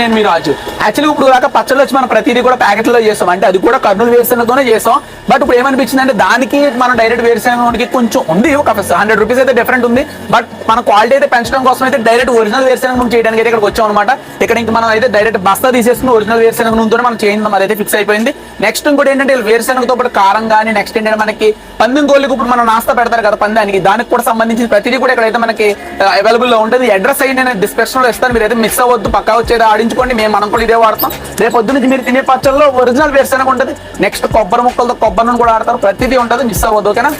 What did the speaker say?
నేను మీ రాజు. యాక్చువల్గా ఇప్పుడు దాకా పచ్చళ్ళు వచ్చి మనం ప్రతిదీ కూడా ప్యాకెట్లో చేస్తాం. అంటే అది కూడా కర్నూలు వేరుశనగతోనే చేస్తాం. బట్ ఇప్పుడు ఏమనిపించింది అంటే దానికి మనం డైరెక్ట్ వేరుశనగకి కొంచెం ఉంది ఒక హండ్రెడ్ రూపీస్ అయితే డిఫరెంట్ ఉంది. బట్ మన క్వాలిటీ అయితే పెంచడం కోసం అయితే డైరెక్ట్ ఒరిజినల్ వేరుశనగ నుంచి చేయడానికి అయితే ఇక్కడికి వచ్చాం అనమాట ఇక్కడ ఇంక మనం అయితే డైరెక్ట్ బస్తా తీసేసుకుని ఒరిజినల్ వేరుశనగ నూనెతో మనం చేయిందాం అదైతే ఫిక్స్ అయిపోయింది. నెక్స్ట్ ఇంకోటి ఏంటంటే వీళ్ళు వేరుశనగతో పాటు కారం కానీ నెక్స్ట్ ఏంటంటే మనకి పందెం గోళ్ళకి ఇప్పుడు మనం నాస్తా పెడతారు కదా పందానికి దానికి కూడా సంబంధించిన ప్రతిదీ కూడా ఇక్కడైతే మనకి uh, అవైలబుల్లో ఉంటుంది. అడ్రస్ అయితే నేను డిస్క్రిప్షన్లో ఇస్తాను. మీరు అయితే మిస్ అవ్వద్దు పక్కా వచ్చేది ఆడించుకోండి మేము మనం కూడా ఇదే వాడతాం. రేపు పొద్దు నుంచి మీరు తినే పచ్చల్లో ఒరిజినల్ వేరుశనగ ఉంటుంది. నెక్స్ట్ కొబ్బరి ముక్కలతో కొబ్బరి కూడా ఆడతారు ప్రతిదీ ఉంటుంది. మిస్ అవ్వద్దు ఓకేనా?